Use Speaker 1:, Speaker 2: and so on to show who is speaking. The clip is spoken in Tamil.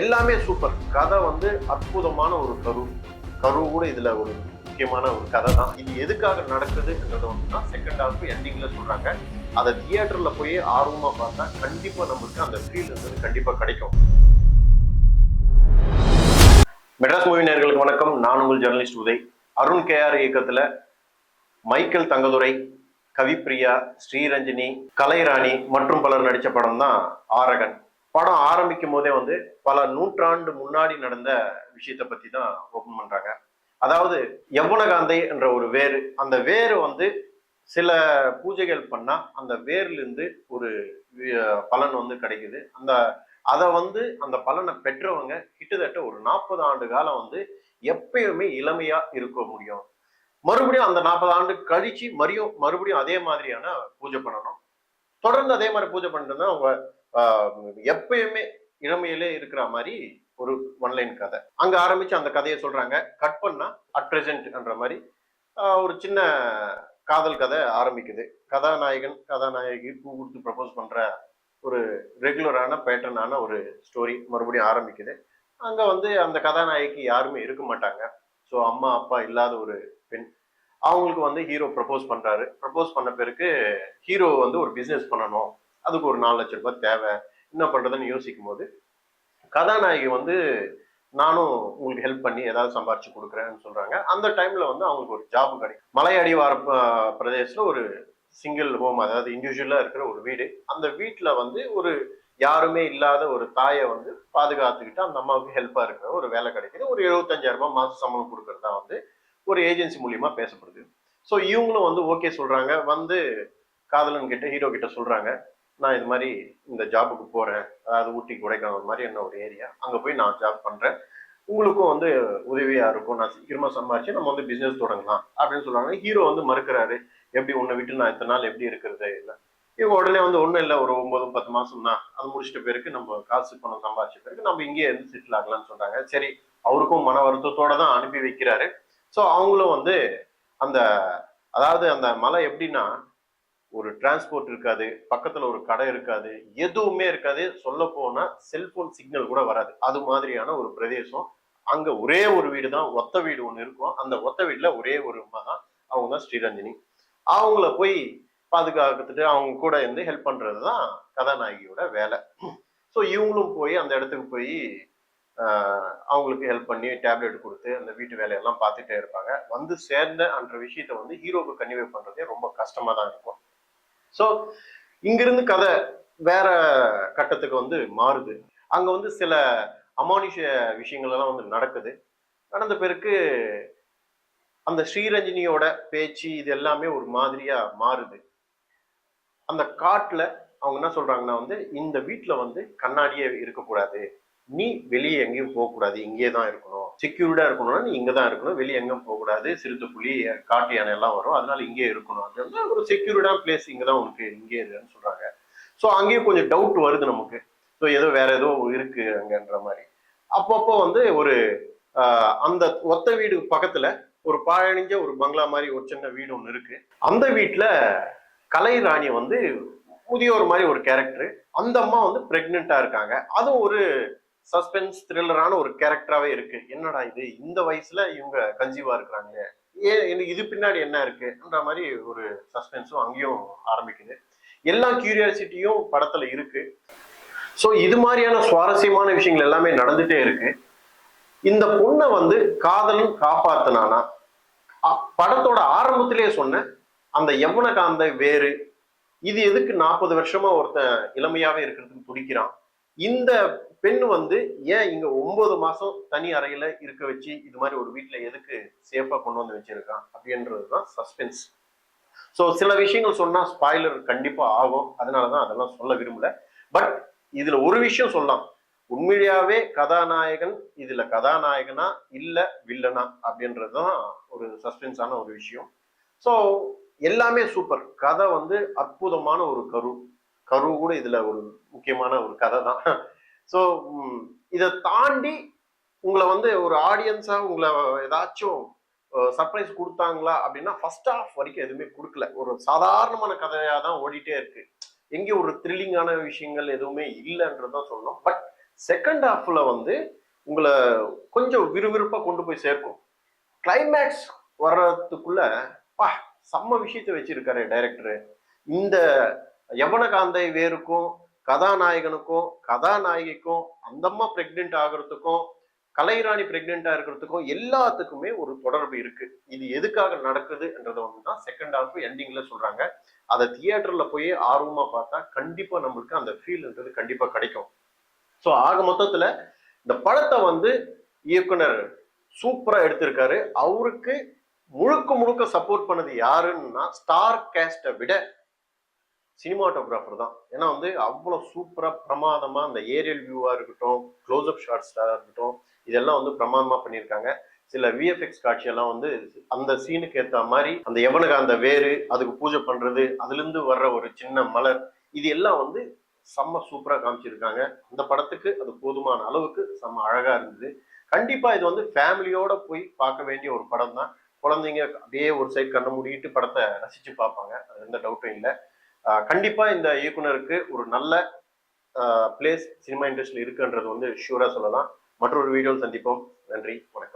Speaker 1: எல்லாமே சூப்பர் கதை வந்து அற்புதமான ஒரு கரு. கரு கூட இதுல ஒரு முக்கியமான ஒரு கதை தான். இது எதுக்காக நடக்குதுன்றது வந்து தான் செகண்ட் ஹாஃப் எண்டிங்ல சொல்றாங்க. அதை தியேட்டர்ல போய் ஆர்வமா பார்த்தா கண்டிப்பா நம்மளுக்கு அந்த ஃபீல் இருந்தது கண்டிப்பா கிடைக்கும். மெட்ராஸ் மூவி நேர்களுக்கு வணக்கம். நான் உங்கள் journalist Uday. Arun K R இயக்கத்துல மைக்கேல் தங்கதுரை கவிப்பிரியா ஸ்ரீரஞ்சினி கலைராணி மற்றும் பலர் நடித்த படம் தான் ஆரகன். படம் ஆரம்பிக்கும் போதே வந்து பல நூற்றாண்டு முன்னாடி நடந்த விஷயத்த பத்தி தான் ஓபன் பண்றாங்க. அதாவது யவனகாந்தை என்ற ஒரு வேறு அந்த வேறு வந்து சில பூஜைகள் பண்ணா அந்த வேர்லேருந்து ஒரு பலன் வந்து கிடைக்குது. அந்த அதை வந்து அந்த பலனை பெற்றவங்க கிட்டத்தட்ட ஒரு நாற்பது ஆண்டு காலம் வந்து எப்பயுமே இளமையா இருக்க முடியும். மறுபடியும் அந்த நாற்பது ஆண்டு கழிச்சு மறுபடியும் மறுபடியும் அதே மாதிரியான பூஜை பண்ணணும். தொடர்ந்து அதே மாதிரி பூஜை பண்ணிட்டு அவங்க எப்பயுமே இளமையிலே இருக்கிற மாதிரி ஒரு ஒன்லைன் கதை. அங்க ஆரம்பிச்சு அந்த கதையை சொல்றாங்க. கட் பண்ணா அட் பிரசன்ட்ன்ற மாதிரி ஒரு சின்ன காதல் கதை ஆரம்பிக்குது. கதாநாயகன் கதாநாயகி பூ கொடுத்து ப்ரப்போஸ் பண்ற ஒரு ரெகுலரான பேட்டர்னான ஒரு ஸ்டோரி மறுபடியும் ஆரம்பிக்குது. அங்க வந்து அந்த கதாநாயகி யாருமே இருக்க மாட்டாங்க. ஸோ அம்மா அப்பா இல்லாத ஒரு பெண். அவங்களுக்கு வந்து ஹீரோ ப்ரப்போஸ் பண்றாரு. ப்ரப்போஸ் பண்ண பிறகு ஹீரோ வந்து ஒரு பிசினஸ் பண்ணணும். அதுக்கு ஒரு நாலு லட்சம் ரூபாய் தேவை. என்ன பண்ணுறதுன்னு யோசிக்கும் போது கதாநாயகி வந்து நானும் உங்களுக்கு ஹெல்ப் பண்ணி ஏதாவது சம்பாரிச்சு கொடுக்குறேன்னு சொல்றாங்க. அந்த டைம்ல வந்து அவங்களுக்கு ஒரு ஜாப் கிடைக்கும். மலையடிவார பிரதேசத்துல ஒரு சிங்கிள் ஹோம் அதாவது இண்டிவிஜுவலா இருக்கிற ஒரு வீடு. அந்த வீட்டுல வந்து ஒரு யாருமே இல்லாத ஒரு தாயை வந்து பாதுகாத்துக்கிட்டு அந்த அம்மாவுக்கு ஹெல்ப்பா இருக்கிற ஒரு வேலை கிடைக்குது. ஒரு எழுபத்தஞ்சாயிரம் ரூபாய் மாசம் சம்பளம் கொடுக்கறதா வந்து ஒரு ஏஜென்சி மூலியமா பேசப்படுது. ஸோ இவங்களும் வந்து ஓகே சொல்றாங்க. வந்து காதலன் கிட்ட ஹீரோ கிட்ட சொல்றாங்க. நான் இது மாதிரி இந்த ஜாபுக்கு போறேன். அதாவது ஊட்டி கொடைக்கானல் மாதிரி என்ன ஒரு ஏரியா அங்கே போய் நான் ஜாப் பண்றேன். உங்களுக்கும் வந்து உதவியா இருக்கும். நான் சீக்கிரமா சம்பாரிச்சு நம்ம வந்து பிசினஸ் தொடங்கலாம் அப்படின்னு சொல்றாங்க. ஹீரோ வந்து மறுக்கிறாரு. எப்படி உன்னை விட்டு நான் இத்தனை நாள் எப்படி இருக்கிறது? இல்லை இவங்க உடனே வந்து ஒன்றும் இல்லை. ஒரு ஒன்பது பத்து மாசம் தான். அது முடிச்சிட்ட பிறகு நம்ம காசு பணம் சம்பாதிச்ச பிறகு நம்ம இங்கேயே இருந்து செட்டில் ஆகலாம்னு சொல்றாங்க. சரி அவருக்கும் மன வருத்தத்தோட தான் அனுப்பி வைக்கிறாரு. ஸோ அவங்களும் வந்து அந்த அதாவது அந்த மலை எப்படின்னா ஒரு டிரான்ஸ்போர்ட் இருக்காது பக்கத்துல ஒரு கடை இருக்காது எதுவுமே இருக்காது. சொல்ல போனா செல்போன் சிக்னல் கூட வராது. அது மாதிரியான ஒரு பிரதேசம். அங்க ஒரே ஒரு வீடு தான் ஒத்த வீடு ஒண்ணு இருக்கும். அந்த ஒத்த வீட்டுல ஒரே ஒரு அம்மா தான் அவங்க தான் ஸ்ரீரஞ்சினி. அவங்கள போய் பாதுகாத்துட்டு அவங்க கூட இருந்து ஹெல்ப் பண்றது தான் கதாநாயகியோட வேலை. ஸோ இவங்களும் போய் அந்த இடத்துக்கு போய் அவங்களுக்கு ஹெல்ப் பண்ணி டேப்லெட் கொடுத்து அந்த வீட்டு வேலையெல்லாம் பார்த்துட்டே இருப்பாங்க. வந்து சேர்ந்த அன்ற விஷயத்த வந்து ஹீரோவுக்கு கன்னிவே பண்றதே ரொம்ப கஷ்டமா தான் இருக்கும். ஸோ இங்கிருந்து கதை வேற கட்டத்துக்கு வந்து மாறுது. அங்க வந்து சில அமானுஷ விஷயங்கள் எல்லாம் வந்து நடக்குது. நடந்த பிறகு அந்த ஸ்ரீரஞ்சினியோட பேச்சு இது எல்லாமே ஒரு மாதிரியா மாறுது. அந்த காட்டுல அவங்க என்ன சொல்றாங்கன்னா வந்து இந்த வீட்டுல வந்து கண்ணாடியே இருக்கக்கூடாது. நீ வெளியே எங்கேயும் போகக்கூடாது. இங்கேயே தான் இருக்கணும். செக்யூர்டா இருக்கணும்னா நீ இங்கே தான் இருக்கணும். வெளியே எங்கே போகக்கூடாது. சிறுத்தை புலி காட்டு யானை எல்லாம் வரும். அதனால இங்கே இருக்கணும். அப்படின்னா ஒரு செக்யூர்டான பிளேஸ் இங்கே தான் உனக்கு இங்கே இருக்குன்னு சொல்றாங்க. ஸோ அங்கேயும் கொஞ்சம் டவுட் வருது நமக்கு. ஸோ ஏதோ வேற ஏதோ இருக்கு அங்கன்ற மாதிரி. அப்பப்போ வந்து ஒரு அந்த ஒத்த வீடு பக்கத்துல ஒரு பாழணிஞ்ச ஒரு பங்களா மாதிரி ஒரு சின்ன வீடு ஒன்று இருக்கு. அந்த வீட்டுல கலைராணி வந்து முதியோர் மாதிரி ஒரு கேரக்டர் அந்த அம்மா வந்து பிரெக்னெண்டா இருக்காங்க. அதுவும் ஒரு சஸ்பென்ஸ் த்ரில்லரான ஒரு கேரக்டராகவே இருக்கு. என்னடா இது? இந்த வயசுல இவங்க கன்சீவா இருக்கிறாங்க ஏன் எனக்கு இது பின்னாடி என்ன இருக்குன்ற மாதிரி ஒரு சஸ்பென்ஸும் அங்கேயும் ஆரம்பிக்குது. எல்லா கியூரியாசிட்டியும் படத்துல இருக்கு. ஸோ இது மாதிரியான சுவாரஸ்யமான விஷயங்கள் எல்லாமே நடந்துட்டே இருக்கு. இந்த பொண்ணை வந்து காதலும் காப்பாத்தினானா? அ- படத்தோட ஆரம்பத்திலேயே சொன்ன அந்த யவன காந்த வேறு. இது எதுக்கு நாற்பது வருஷமா ஒருத்தன் இளமையாவே இருக்கிறதுக்கு துடிக்கிறான்? இந்த பெண் வந்து ஏன் இங்க ஒன்பது மாசம் தனி அறையில இருக்க வச்சு இது மாதிரி ஒரு வீட்டுல எதுக்கு சேஃபா கொண்டு வந்து வச்சிருக்கான் அப்படின்றதுதான் சஸ்பென்ஸ் ஸோ சில விஷயங்கள் சொன்னா ஸ்பாய்லர் கண்டிப்பா ஆகும். அதனாலதான் அதெல்லாம் சொல்ல விரும்பல. பட் இதுல ஒரு விஷயம் சொல்லலாம். உண்மையாவே கதாநாயகன் இதுல கதாநாயகனா இல்ல வில்லனா அப்படின்றதுதான் ஒரு சஸ்பென்ஸான ஒரு விஷயம். ஸோ எல்லாமே சூப்பர் கதை வந்து அற்புதமான ஒரு கரு. கரு கூட இதுல ஒரு முக்கியமான ஒரு கதை தான். ஸோ இதை தாண்டி உங்களை வந்து ஒரு ஆடியன்ஸா உங்களை ஏதாச்சும் சர்ப்ரைஸ் கொடுத்தாங்களா அப்படின்னா ஃபர்ஸ்ட் ஆஃப் வரைக்கும் எதுவுமே கொடுக்கல. ஒரு சாதாரணமான கதையாக தான் ஓடிட்டே இருக்கு. எங்கேயும் ஒரு த்ரில்லிங்கான விஷயங்கள் எதுவுமே இல்லைன்றதான் சொல்லணும். பட் செகண்ட் ஹாஃப்ல வந்து உங்களை கொஞ்சம் விறுவிறுப்பாக கொண்டு போய் சேர்க்கும். கிளைமேக்ஸ் வர்றதுக்குள்ள பா செம்ம விஷயத்த வச்சிருக்காரு டைரக்டர் இந்த யவனகாந்தை வேருக்கும் கதாநாயகனுக்கும் கதாநாயகிக்கும் அந்தம்மா பிரெக்னென்ட் ஆகிறதுக்கும் கலைராணி பிரெக்னெண்டா இருக்கிறதுக்கும் எல்லாத்துக்குமே ஒரு தொடர்பு இருக்கு. இது எதுக்காக நடக்குதுன்றத வந்து தான் செகண்ட் ஹாஃப் எண்டிங்ல சொல்றாங்க. அதை தியேட்டர்ல போய் ஆர்வமா பார்த்தா கண்டிப்பா நம்மளுக்கு அந்த ஃபீல்ன்றது கண்டிப்பா கிடைக்கும். ஸோ ஆக மொத்தத்துல இந்த படத்தை வந்து இயக்குனர் சூப்பரா எடுத்திருக்காரு. அவருக்கு முழுக்க முழுக்க சப்போர்ட் பண்ணது யாருன்னா ஸ்டார் கேஸ்டை விட சினிமாட்டோகிராஃபர் தான். ஏன்னா வந்து அவ்வளோ சூப்பராக பிரமாதமாக அந்த ஏரியல் வியூவாக இருக்கட்டும் க்ளோஸ்அப் ஷாட்ஸா இருக்கட்டும் இதெல்லாம் வந்து பிரமாதமாக பண்ணியிருக்காங்க. சில விஎஃப்எக்ஸ் காட்சியெல்லாம் வந்து அந்த சீனுக்கு ஏற்ற மாதிரி அந்த எவனுக்கு அந்த வேறு அதுக்கு பூஜை பண்ணுறது அதுலேருந்து வர்ற ஒரு சின்ன மலர் இது எல்லாம் வந்து செம்ம சூப்பராக காமிச்சிருக்காங்க. அந்த படத்துக்கு அது போதுமான அளவுக்கு செம்ம அழகாக இருந்தது. கண்டிப்பாக இது வந்து ஃபேமிலியோட போய் பார்க்க வேண்டிய ஒரு படம் தான் குழந்தைங்க அப்படியே ஒரு சைடு கண்ணை மூடிட்டு படத்தை ரசித்து பார்ப்பாங்க. அது எந்த டவுட்டும் இல்லை. கண்டிப்பாக இந்த இயக்குனருக்கு ஒரு நல்ல பிளேஸ் சினிமா இண்டஸ்ட்ரியில் இருக்குன்றது வந்து ஷூராக சொல்லலாம். மற்றொரு வீடியோவில் சந்திப்போம். நன்றி வணக்கம்.